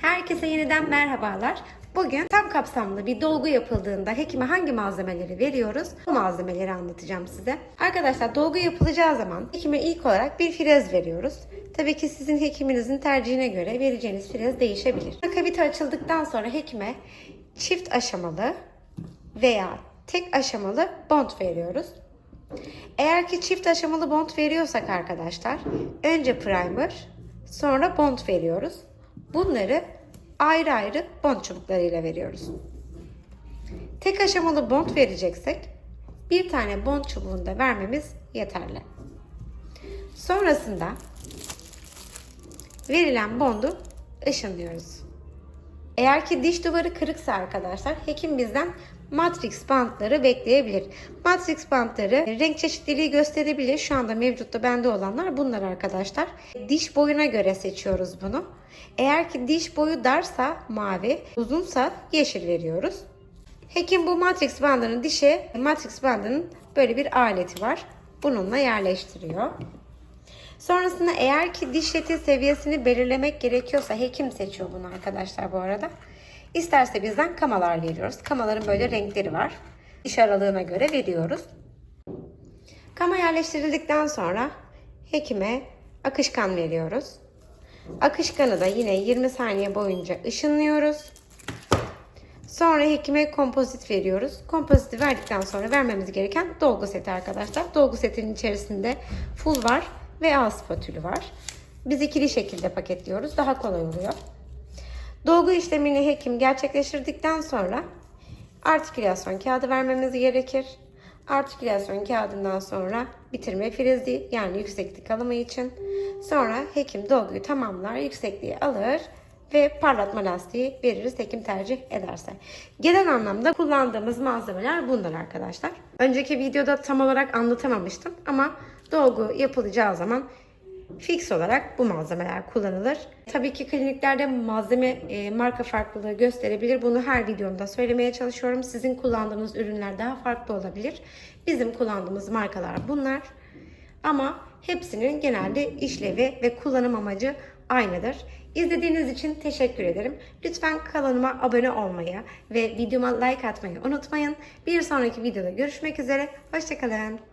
Herkese yeniden merhabalar. Bugün tam kapsamlı bir dolgu yapıldığında hekime hangi malzemeleri veriyoruz? Bu malzemeleri anlatacağım size. Arkadaşlar dolgu yapılacağı zaman hekime ilk olarak bir frez veriyoruz. Tabii ki sizin hekiminizin tercihine göre vereceğiniz frez değişebilir. Kavite açıldıktan sonra hekime çift aşamalı veya tek aşamalı bond veriyoruz. Eğer ki çift aşamalı bond veriyorsak arkadaşlar önce primer sonra bond veriyoruz. Bunları ayrı ayrı bond çubuklarıyla veriyoruz. Tek aşamalı bond vereceksek bir tane bond çubuğunda vermemiz yeterli. Sonrasında verilen bondu ışınlıyoruz. Eğer ki diş duvarı kırıksa arkadaşlar hekim bizden matrix bantları bekleyebilir. Matrix bantları renk çeşitliliği gösterebilir. Şu anda mevcutta bende olanlar bunlar arkadaşlar. Diş boyuna göre seçiyoruz bunu. Eğer ki diş boyu darsa mavi, uzunsa yeşil veriyoruz. Hekim bu matrix bandının dişe, matrix bandının böyle bir aleti var. Bununla yerleştiriyor. Sonrasında eğer ki diş eti seviyesini belirlemek gerekiyorsa hekim seçiyor bunu arkadaşlar bu arada. İsterse bizden kamalar veriyoruz. Kamaların böyle renkleri var. Diş aralığına göre veriyoruz. Kama yerleştirildikten sonra hekime akışkan veriyoruz. Akışkanı da yine 20 saniye boyunca ışınlıyoruz. Sonra hekime kompozit veriyoruz. Kompoziti verdikten sonra vermemiz gereken dolgu seti arkadaşlar. Dolgu setinin içerisinde full var ve A spatülü var. Biz ikili şekilde paketliyoruz. Daha kolay oluyor. Dolgu işlemini hekim gerçekleştirdikten sonra artikülasyon kağıdı vermemiz gerekir. Artikülasyon kağıdından sonra bitirme frezi yani yükseklik alımı için. Sonra hekim dolguyu tamamlar, yüksekliği alır ve parlatma lastiği veririz hekim tercih ederse. Genel anlamda kullandığımız malzemeler bunlar arkadaşlar. Önceki videoda tam olarak anlatamamıştım ama dolgu yapılacağı zaman fix olarak bu malzemeler kullanılır. Tabii ki kliniklerde malzeme e, marka farklılığı gösterebilir. Bunu her videomda söylemeye çalışıyorum. Sizin kullandığınız ürünler daha farklı olabilir. Bizim kullandığımız markalar bunlar. Ama hepsinin genelde işlevi ve kullanım amacı aynıdır. İzlediğiniz için teşekkür ederim. Lütfen kanalıma abone olmayı ve videoma like atmayı unutmayın. Bir sonraki videoda görüşmek üzere. Hoşçakalın.